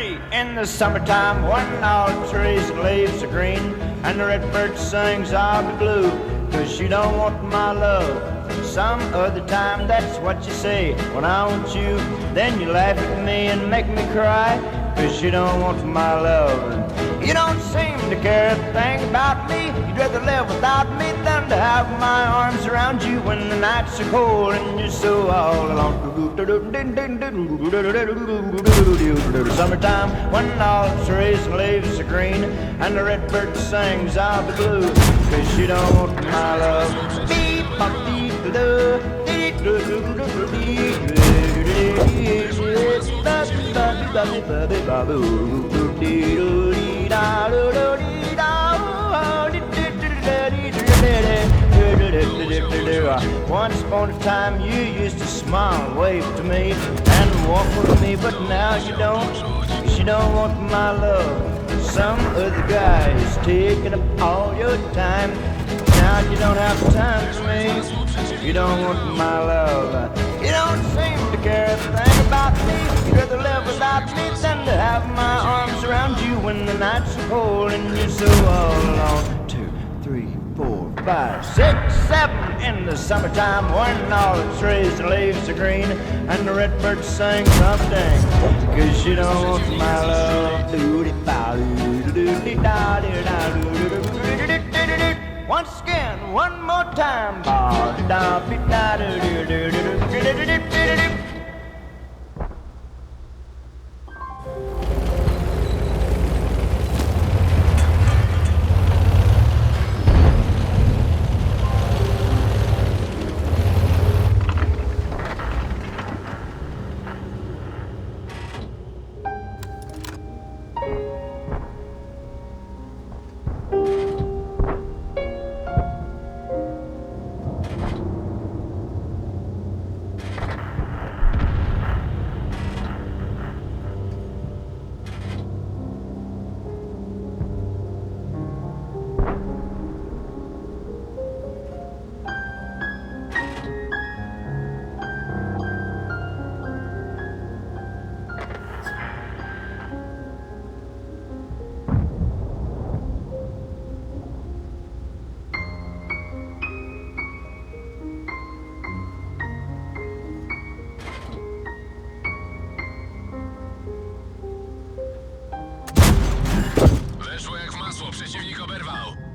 In the summertime, when all the trees and leaves are green, and the redbird sings, I'll be blue, cause you don't want my love. Some other time, that's what you say. When I want you, then you laugh at me and make me cry, cause you don't want my love. You don't seem to care a thing about me. You'd rather live without me have my arms around you when the nights are cold and you're so all alone. Summertime, when all the trees and leaves are green and the redbird sings, I'll be blue, cause you don't want my love. Beep, dee, dee. Uh, once upon a time you used to smile wave to me and walk with me, but now you don't. You don't want my love. Some other guy is taking up all your time. Now you don't have time for me. You don't want my love. You don't seem to care a thing about me. You'd rather live without me than to have my arms around you when the nights are cold and you're so all alone. Two, three, four, five, six, seven in the summertime when all the trees and leaves are green and the redbirds sing something. Cause you don't want my love. Once again, one more time. Hasło przeciwnik oberwał!